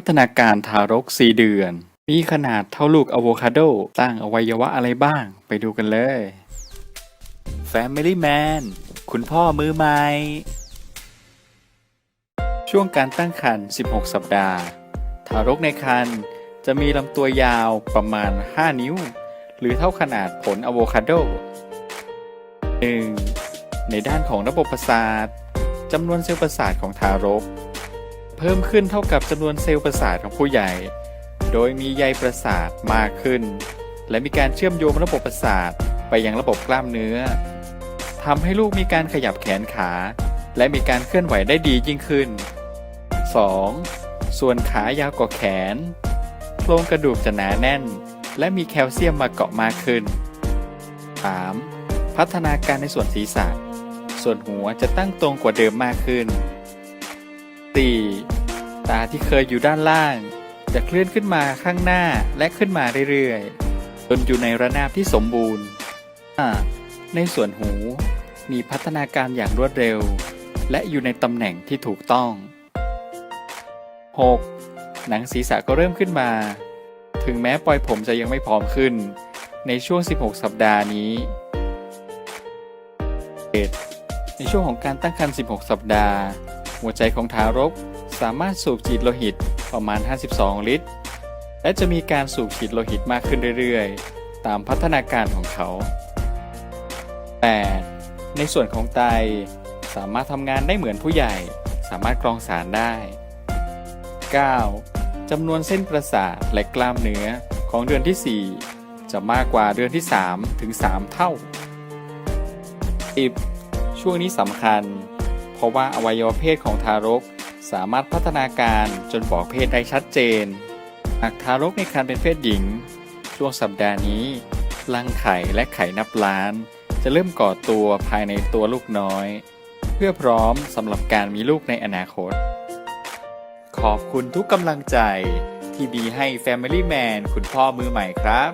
พัฒนาการทารก 4 เดือน มีขนาดเท่าลูกอะโวคาโดสร้างอวัยวะอะไรบ้าง ไปดูกันเลย Family Man คุณพ่อมือใหม่ ช่วงการตั้งครรภ์ 16 สัปดาห์ ทารกในครรภ์จะมีลำตัวยาวประมาณ 5 นิ้ว หรือเท่าขนาดผลอะโวคาโด 1. ในด้านของระบบประสาทจำนวนเซลล์ประสาทของทารก เพิ่มขึ้นเท่ากับจำนวนเซลล์ประสาทของผู้ใหญ่ โดยมีใยประสาทมากขึ้น และมีการเชื่อมโยงระบบประสาทไปยังระบบกล้ามเนื้อทำให้ลูกมีการขยับแขนขา และมีการเคลื่อนไหวได้ดียิ่งขึ้น 2. ส่วนขายาวกว่าแขน โครงกระดูกจะหนาแน่น และมีแคลเซียมมาเกาะมากขึ้น 3. พัฒนาการในส่วนศีรษะ ส่วนหัวจะตั้งตรงกว่าเดิมมากขึ้น 4. ตาที่เคยอยู่ด้านล่าง จะเคลื่อนขึ้นมาข้างหน้าและขึ้นมาเรื่อยๆ จนอยู่ในระนาบที่สมบูรณ์ ในส่วนหูมีพัฒนาการอย่างรวดเร็ว และอยู่ในตำแหน่งที่ถูกต้อง 6. หนังศีรษะก็เริ่มขึ้นมา ถึงแม้ปลอยผมจะยังไม่พร้อมขึ้น ในช่วง 16 สัปดาห์นี้ 7. ในช่วงของการตั้งครรภ์16 สัปดาห์ หัวใจของทารกสามารถสูบฉีดโลหิตประมาณ 52 ลิตร และจะมีการสูบฉีดโลหิตมากขึ้นเรื่อยๆ ตามพัฒนาการของเขา 8. ในส่วนของไตสามารถทำงานได้เหมือนผู้ใหญ่ สามารถกรองสารได้ 9. จำนวนเส้นประสาทและกล้ามเนื้อของเดือนที่ 4 จะมากกว่าเดือนที่ 3 ถึง 3 เท่า 10. ช่วงนี้สำคัญ เพราะว่าอวัยวะเพศของทารก สามารถพัฒนาการจนบอกเพศได้ชัดเจน หากทารกในครรภ์เป็นเพศหญิง ช่วงสัปดาห์นี้ รังไข่และไข่นับล้าน จะเริ่มก่อตัวภายในตัวลูกน้อย เพื่อพร้อมสำหรับการมีลูกในอนาคต ขอบคุณทุกกำลังใจที่มีให้ Family Man คุณพ่อมือใหม่ครับ